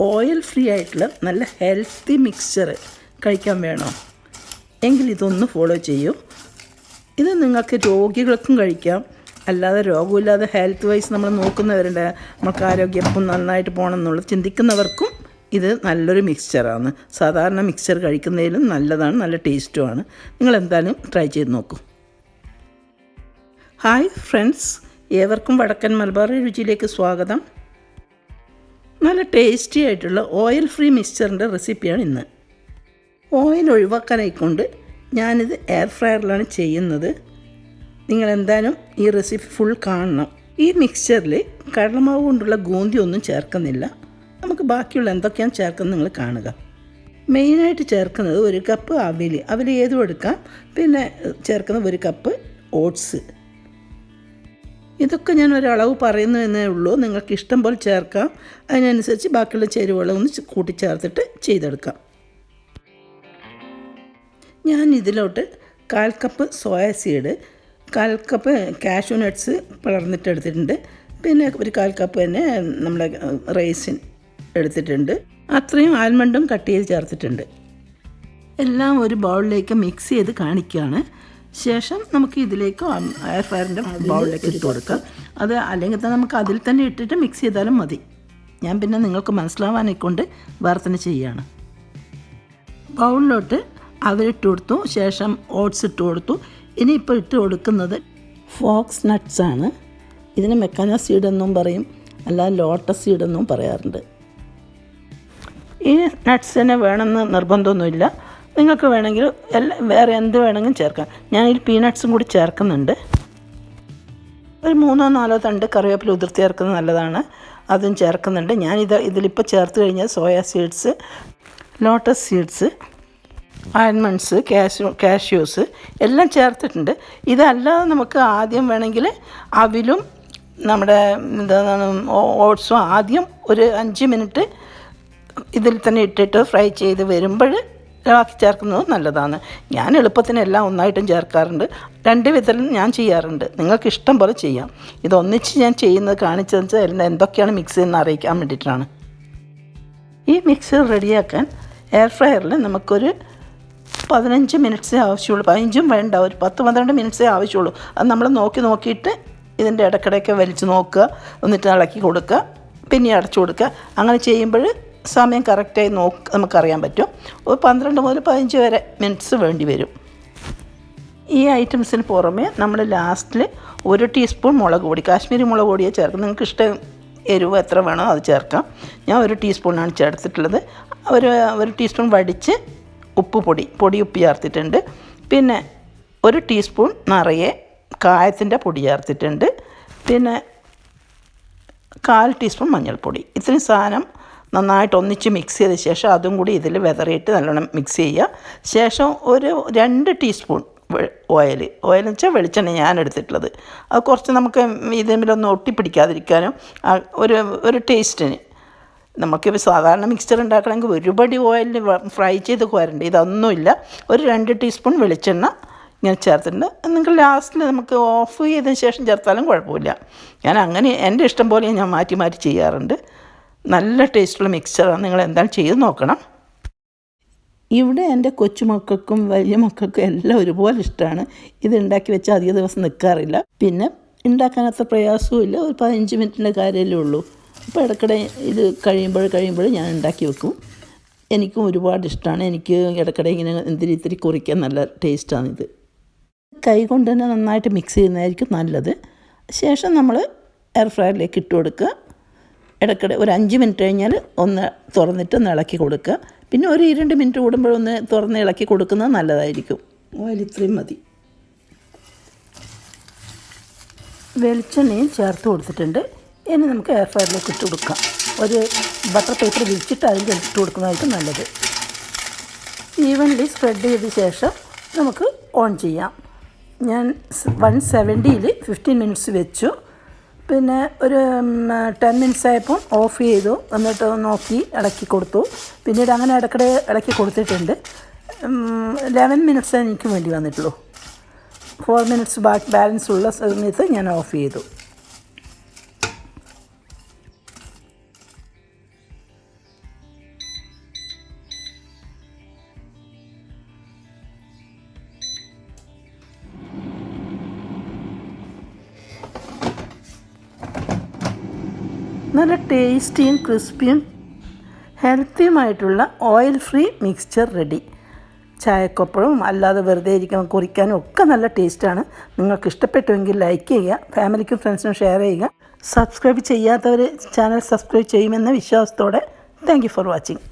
Oil free ആയിട്ടുള്ള നല്ല healthy mixture കഴിക്കാൻ വേണോ. എങ്കിൽ ഇതൊന്ന് ഫോളോ ചെയ്യൂ. ഇത് നിങ്ങൾക്ക് രോഗികൾക്കും കഴിക്കാം. അല്ലാതെ രോഗമില്ലാതെ ഹെൽത്ത് വൈസ് നമ്മൾ നോക്കുന്നവരുണ്ട്. നമുക്ക് ആരോഗ്യം എപ്പം നന്നായിട്ട് പോകണം എന്നുള്ളത് ചിന്തിക്കുന്നവർക്കും ഇത് നല്ലൊരു മിക്സ്ചറാണ് സാധാരണ മിക്സ്ചർ കഴിക്കുന്നതിലും നല്ലതാണ് നല്ല ടേസ്റ്റുമാണ് നിങ്ങൾ എന്തായാലും ട്രൈ ചെയ്ത് നോക്കൂ. ഹായ് ഫ്രണ്ട്സ് ഏവർക്കും വടക്കൻ മലബാർ രുചിയിലേക്ക് സ്വാഗതം. നല്ല ടേസ്റ്റി ആയിട്ടുള്ള ഓയിൽ ഫ്രീ മിക്സ്ചറിന്റെ റെസിപ്പിയാണ് ഇന്ന്. ഓയിൽ ഒഴിവാക്കാനായിക്കൊണ്ട് ഞാനിത് എയർ ഫ്രയറിലാണ് ചെയ്യുന്നത്. നിങ്ങൾ എന്തായാലും ഈ റെസിപ്പി ഫുൾ കാണണം. ഈ മിക്സ്ചറിൽ കടലമാവ് കൊണ്ടുള്ള ഗൂന്തി ഒന്നും ചേർക്കുന്നില്ല. നമുക്ക് ബാക്കിയുള്ള എന്തൊക്കെയാണ് ചേർക്കുന്നത് നിങ്ങൾ കാണുക. മെയിനായിട്ട് ചേർക്കുന്നത് ഒരു കപ്പ് അവിൽ അവിൽ ഏതും എടുക്കാം. പിന്നെ ചേർക്കുന്ന ഒരു കപ്പ് ഓട്സ് ഇതൊക്കെ ഞാൻ ഒരളവ് പറയുന്നു എന്നേ ഉള്ളൂ. നിങ്ങൾക്ക് ഇഷ്ടം പോലെ ചേർക്കാം. അതിനനുസരിച്ച് ബാക്കിയുള്ള ചേരുവകളൊന്ന് കൂട്ടിച്ചേർത്തിട്ട് ചെയ്തെടുക്കാം. ഞാൻ ഇതിലോട്ട് കാൽ കപ്പ് സോയ സീഡ് കാൽ കപ്പ് കാഷ്യൂ നട്ട്സ് പിളർന്നിട്ട് എടുത്തിട്ടുണ്ട്. പിന്നെ ഒരു കാൽ കപ്പ് തന്നെ നമ്മുടെ റൈസിൻ എടുത്തിട്ടുണ്ട്. അത്രയും ആൽമണ്ടും കട്ട് ചെയ്ത് ചേർത്തിട്ടുണ്ട്. എല്ലാം ഒരു ബൗളിലേക്ക് മിക്സ് ചെയ്ത് കാണിക്കുകയാണ്. ശേഷം നമുക്ക് ഇതിലേക്ക് എയർ ഫയറിന്റെ ബൗളിലേക്ക് ഇട്ട് കൊടുക്കാം അത് അല്ലെങ്കിൽ തന്നെ നമുക്ക് അതിൽ തന്നെ ഇട്ടിട്ട് മിക്സ് ചെയ്താലും മതി. ഞാൻ പിന്നെ നിങ്ങൾക്ക് മനസ്സിലാവാനെ കൊണ്ട് വർത്തന ചെയ്യുകയാണ് ബൗളിലോട്ട് അവരിട്ട് കൊടുത്തു. ശേഷം ഓട്സ് ഇട്ട് കൊടുത്തു. ഇനി ഇപ്പോൾ ഇട്ട് കൊടുക്കുന്നത് ഫോക്സ് നട്ട്സ് ആണ്. ഇതിന് മെക്കാന സീഡ് എന്നും പറയും. അല്ല ലോട്ടസ് സീഡ് എന്നും പറയാറുണ്ട്. ഈ നട്ട്സിനെ വേണമെന്ന് നിർബന്ധമൊന്നുമില്ല. നിങ്ങൾക്ക് വേണമെങ്കിൽ എല്ലാം വേറെ എന്ത് വേണമെങ്കിലും ചേർക്കാം. ഈ പീനട്ട്സും കൂടി ചേർക്കുന്നുണ്ട്. ഒരു മൂന്നോ നാലോ തണ്ട് കറിവേപ്പില ഉതിർത്തി ചേർക്കുന്നത് നല്ലതാണ്. അതും ചേർക്കുന്നുണ്ട്. ഞാനിത് ഇതിലിപ്പോൾ ചേർത്ത് കഴിഞ്ഞാൽ soya seeds lotus seeds almonds cashew cashews എല്ലാം ചേർത്തിട്ടുണ്ട്. ഇതല്ലാതെ നമുക്ക് ആദ്യം വേണമെങ്കിൽ അവിലും നമ്മുടെ എന്താണ് ഓട്സും ആദ്യം ഒരു അഞ്ച് മിനിറ്റ് ഇതിൽ തന്നെ ഇട്ടിട്ട് ഫ്രൈ ചെയ്ത് വരുമ്പോൾ ബാക്കി ചേർക്കുന്നത് നല്ലതാണ്. ഞാൻ എളുപ്പത്തിന് എല്ലാം ഒന്നായിട്ടും ചേർക്കാറുണ്ട്. രണ്ട് വിധത്തിലും ഞാൻ ചെയ്യാറുണ്ട്. നിങ്ങൾക്ക് ഇഷ്ടം പോലെ ചെയ്യാം. ഇതൊന്നിച്ച് ഞാൻ ചെയ്യുന്നത് കാണിച്ചതെന്ന് വെച്ചാൽ എന്തൊക്കെയാണ് മിക്സ് ചെയ്യുന്നത് അറിയിക്കാൻ വേണ്ടിയിട്ടാണ്. ഈ മിക്സ് റെഡിയാക്കാൻ എയർ ഫ്രയറിൽ നമുക്കൊരു പതിനഞ്ച് മിനിറ്റ്സേ ആവശ്യമുള്ളൂ. പതിനഞ്ചും വേണ്ട ഒരു പത്ത് പന്ത്രണ്ട് മിനിറ്റ്സേ ആവശ്യമുള്ളൂ. അത് നമ്മൾ നോക്കി നോക്കിയിട്ട് ഇതിന്റെ ഇടയ്ക്കിടയ്ക്ക് വലിച്ചു നോക്കുക. എന്നിട്ട് ഇളക്കി കൊടുക്കുക. പിന്നെ അടച്ചു കൊടുക്കുക. അങ്ങനെ ചെയ്യുമ്പോൾ സമയം കറക്റ്റായി നോക്ക് നമുക്കറിയാൻ പറ്റും. ഒരു പന്ത്രണ്ട് മുതൽ പതിനഞ്ച് വരെ മിനിറ്റ്സ് വേണ്ടി വരും. ഈ ഐറ്റംസിന് പുറമെ നമ്മൾ ലാസ്റ്റിൽ ഒരു ടീസ്പൂൺ മുളക് പൊടി കാശ്മീരി മുളക് പൊടിയെ ചേർക്കും നിങ്ങൾക്ക് ഇഷ്ടം എരിവ് എത്ര വേണോ അത് ചേർക്കാം. ഞാൻ ഒരു ടീസ്പൂണാണ് ചേർത്തിട്ടുള്ളത്. ഒരു ഒരു ടീസ്പൂൺ വടിച്ച് ഉപ്പ് പൊടി പൊടി ഉപ്പ് ചേർത്തിട്ടുണ്ട്. പിന്നെ ഒരു ടീസ്പൂൺ നിറയെ കായത്തിന്റെ പൊടി ചേർത്തിട്ടുണ്ട്. പിന്നെ കാൽ ടീസ്പൂൺ മഞ്ഞൾപ്പൊടി. ഇത്രയും സാധനം നന്നായിട്ട് ഒന്നിച്ച് മിക്സ് ചെയ്ത ശേഷം അതും കൂടി ഇതിൽ വെതറിയിട്ട് നല്ലോണം മിക്സ് ചെയ്യുക. ശേഷം ഒരു രണ്ട് ടീസ്പൂൺ ഓയിൽ ഓയിൽ വെച്ചാൽ വെളിച്ചെണ്ണ ഞാൻ എടുത്തിട്ടുള്ളത് അത് കുറച്ച് നമുക്ക് ഇതേമിലൊന്നും ഒട്ടിപ്പിടിക്കാതിരിക്കാനും ഒരു ഒരു ടേസ്റ്റിന് നമുക്കിപ്പോൾ സാധാരണ മിക്സ്ചർ ഉണ്ടാക്കണമെങ്കിൽ ഒരുപടി ഓയിലിൽ ഫ്രൈ ചെയ്ത് കോരണ്ട. ഇതൊന്നുമില്ല. ഒരു രണ്ട് ടീസ്പൂൺ വെളിച്ചെണ്ണ ഇങ്ങനെ ചേർത്തിട്ടുണ്ട്. നിങ്ങൾക്ക് ലാസ്റ്റിൽ നമുക്ക് ഓഫ് ചെയ്തതിന് ശേഷം ചേർത്താലും കുഴപ്പമില്ല. ഞാൻ അങ്ങനെ എന്റെ ഇഷ്ടം പോലെ ഞാൻ മാറ്റി മാറ്റി ചെയ്യാറുണ്ട്. നല്ല ടേസ്റ്റുള്ള മിക്സ്ചറാണ് നിങ്ങൾ എന്തായാലും ചെയ്ത് നോക്കണം. ഇവിടെ എന്റെ കൊച്ചുമക്കൾക്കും വലിയ മക്കൾക്കും എല്ലാം ഒരുപോലെ ഇഷ്ടമാണ് ഇത് ഉണ്ടാക്കി വെച്ചാൽ അധിക ദിവസം നിൽക്കാറില്ല പിന്നെ ഉണ്ടാക്കാൻ അത്ര പ്രയാസവും ഇല്ല. ഒരു പതിനഞ്ച് മിനിറ്റിന്റെ കാര്യമല്ലേ ഉള്ളൂ. അപ്പോൾ ഇടയ്ക്കിടെ ഇത് കഴിയുമ്പോൾ കഴിയുമ്പോൾ ഞാൻ ഉണ്ടാക്കി വെക്കും. എനിക്കും ഒരുപാട് ഇഷ്ടമാണ് എനിക്ക് ഇടയ്ക്കിടെ ഇങ്ങനെ എന്തിരി ഇത്തിരി കുറിക്കാൻ നല്ല ടേസ്റ്റാണിത് കൈ കൊണ്ട് തന്നെ നന്നായിട്ട് മിക്സ് ചെയ്യുന്നതായിരിക്കും നല്ലത്. ശേഷം നമ്മൾ എയർ ഫ്രയറിലേക്ക് ഇട്ട് കൊടുക്കുക. ഇടയ്ക്കിടെ ഒരു അഞ്ച് മിനിറ്റ് കഴിഞ്ഞാൽ ഒന്ന് തുറന്നിട്ട് ഒന്ന് ഇളക്കി കൊടുക്കുക. പിന്നെ ഒരു രണ്ട് മിനിറ്റ് കൂടുമ്പോഴൊന്ന് തുറന്ന് ഇളക്കി കൊടുക്കുന്നത് നല്ലതായിരിക്കും. വലിത്രയും ഇത്രയും മതി. വെളിച്ചെണ്ണയും ചേർത്ത് കൊടുത്തിട്ടുണ്ട്. ഇനി നമുക്ക് എയർ ഫ്രയറിലേക്ക് ഇട്ട് കൊടുക്കാം. ഒരു ബട്ടർ പേപ്പർ വിരിച്ചിട്ട് അതിൽ ഇട്ട് കൊടുക്കുന്നതായിരിക്കും നല്ലത്. ഈവൻലി സ്പ്രെഡ് ചെയ്ത ശേഷം നമുക്ക് ഓൺ ചെയ്യാം. ഞാൻ വൺ സെവന്റിയിൽ ഫിഫ്റ്റീൻ മിനിറ്റ്സ് വെച്ചു. പിന്നെ ഒരു ടെൻ മിനിറ്റ്സ് ആയപ്പോൾ ഓഫ് ചെയ്തു. എന്നിട്ട് നോക്കി ഇളക്കി കൊടുത്തു. പിന്നീട് അങ്ങനെ ഇടയ്ക്കിടെ ഇളക്കി കൊടുത്തിട്ടുണ്ട്. ലെവൻ മിനിറ്റ്സ് എനിക്ക് വേണ്ടി വന്നിട്ടുള്ളൂ. ഫോർ മിനിറ്റ്സ് ബാക്ക് ബാലൻസ് ഉള്ള സമയത്ത് ഞാൻ ഓഫ് ചെയ്തു. നല്ല ടേസ്റ്റിയും ക്രിസ്പിയും ഹെൽത്തിയുമായിട്ടുള്ള ഓയിൽ ഫ്രീ മിക്സ്ചർ റെഡി. ചായക്കൊപ്പഴും അല്ലാതെ വെറുതെ ഇരിക്കാൻ കുറിക്കാനും ഒക്കെ നല്ല ടേസ്റ്റാണ്. നിങ്ങൾക്ക് ഇഷ്ടപ്പെട്ടുവെങ്കിൽ ലൈക്ക് ചെയ്യുക ഫാമിലിക്കും ഫ്രണ്ട്സിനും ഷെയർ ചെയ്യുക. സബ്സ്ക്രൈബ് ചെയ്യാത്തവർ ചാനൽ സബ്സ്ക്രൈബ് ചെയ്യുമെന്ന വിശ്വാസത്തോടെ. Thank for watching.